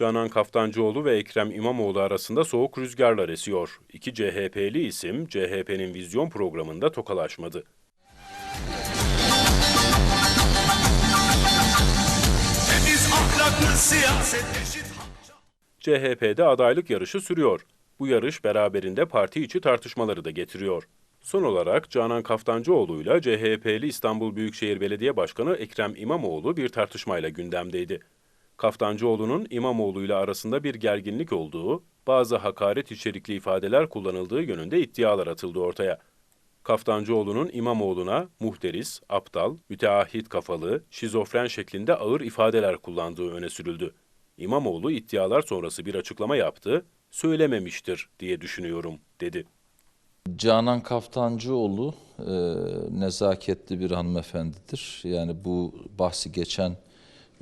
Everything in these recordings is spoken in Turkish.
Canan Kaftancıoğlu ve Ekrem İmamoğlu arasında soğuk rüzgarlar esiyor. İki CHP'li isim CHP'nin vizyon programında tokalaşmadı. Temiz ahlaklı siyaset eşit CHP'de adaylık yarışı sürüyor. Bu yarış beraberinde parti içi tartışmaları da getiriyor. Son olarak Canan Kaftancıoğlu ile CHP'li İstanbul Büyükşehir Belediye Başkanı Ekrem İmamoğlu bir tartışmayla gündemdeydi. Kaftancıoğlu'nun İmamoğlu ile arasında bir gerginlik olduğu, bazı hakaret içerikli ifadeler kullanıldığı yönünde iddialar atıldı ortaya. Kaftancıoğlu'nun İmamoğlu'na muhteris, aptal, müteahhit kafalı, şizofren şeklinde ağır ifadeler kullandığı öne sürüldü. İmamoğlu iddialar sonrası bir açıklama yaptı, söylememiştir diye düşünüyorum, dedi. Canan Kaftancıoğlu e, nezaketli bir hanımefendidir. Yani bu bahsi geçen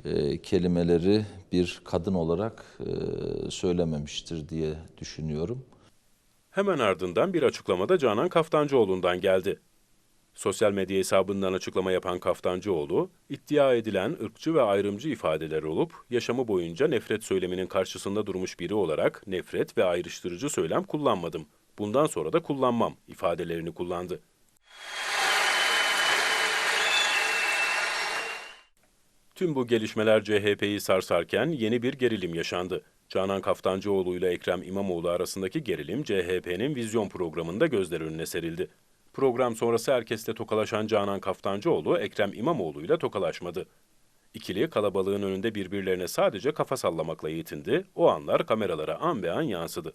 e, kelimeleri bir kadın olarak e, söylememiştir diye düşünüyorum. Hemen ardından bir açıklamada Canan Kaftancıoğlu'ndan geldi. Sosyal medya hesabından açıklama yapan Kaftancıoğlu, iddia edilen ırkçı ve ayrımcı ifadeler olup, yaşamı boyunca nefret söyleminin karşısında durmuş biri olarak nefret ve ayrıştırıcı söylem kullanmadım. Bundan sonra da kullanmam ifadelerini kullandı. Tüm bu gelişmeler CHP'yi sarsarken yeni bir gerilim yaşandı. Canan Kaftancıoğlu ile Ekrem İmamoğlu arasındaki gerilim CHP'nin vizyon programında gözler önüne serildi. Program sonrası herkesle tokalaşan Canan Kaftancıoğlu Ekrem İmamoğlu ile tokalaşmadı. İkili kalabalığın önünde birbirlerine sadece kafa sallamakla yetindi. O anlar kameralara an be an yansıdı.